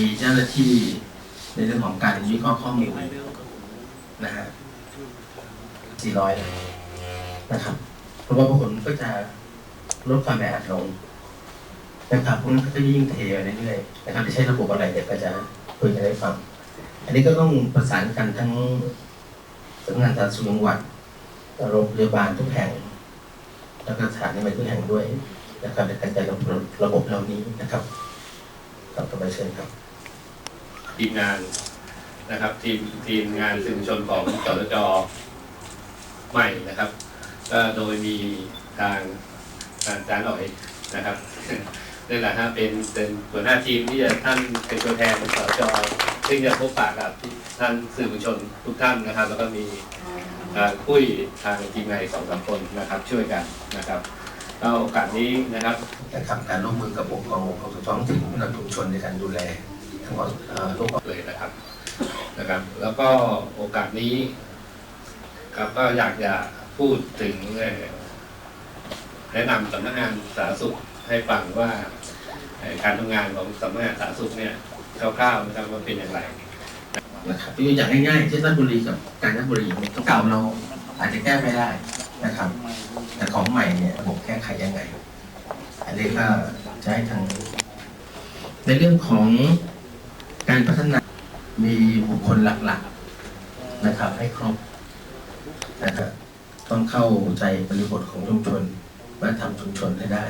มีเจ้าหน้าที่ในเรื่องของการวิเคราะห์ข้อมูลนะฮะ400เลยนะครับ เพราะว่าบางคนก็จะลดความแออัดลงนะครับพวกนั้นก็จะยิ่งเทไปเรื่อยๆนะครับจะใช้ระบบอะไรเดี๋ยวก็จะคุยกันให้ฟัง อันนี้ก็ต้องประสานกันทั้งสำนักงานสาธารณสุขจังหวัดโรงพยาบาลทุกแห่ง แล้วก็สถานีไปทุกแห่งด้วยนะครับในการจัดระบบระบบเหล่านี้นะครับครับต่อไปเชิญครับ ทีมงานนะครับทีมทีมงานสื่อมวลชนของจรจใหม่นะครับ ก็โดยมีทางอาจารย์อ๋อยนะครับนี่แหละฮะเป็นเป็นหัวหน้าทีมที่จะท่านเป็นตัวแทนสจซึ่งจะพบปะกับท่านสื่อมวลชนทุกท่านนะครับ แล้วก็มีคุยทางทีมงานอีกสองสามคนนะครับ ช่วยกันนะครับแล้วโอกาสนี้นะครับนะครับการร่วมมือกับองค์กรของท้องถิ่นผู้นำชุมชนในการดูแล ทั้งหมดเอ่อโรคเลยนะครับนะครับ แล้วก็โอกาสนี้ครับก็อยากจะพูดถึงเอ่อแนะนำสำนักงานสาธารณสุขให้ฟังว่าการทำงานของสำนักงานสาธารณสุขเนี่ยคร่าวๆนะครับว่าเป็นอย่างไรนะครับตัวอย่างง่ายๆเช่นราชบุรีกับกาญจนบุรีเนี่ยเก่าเราอาจจะแก้ไม่ได้นะครับ แต่ของใหม่เนี่ยระบบแก้ไขยังไงอันนี้ก็จะให้ทางในเรื่องของ การพัฒนามีบุคคลหลักๆนะครับ ให้ครบนะครับต้องเข้าใจบริบทของชุมชนมาทำชุมชนให้ได้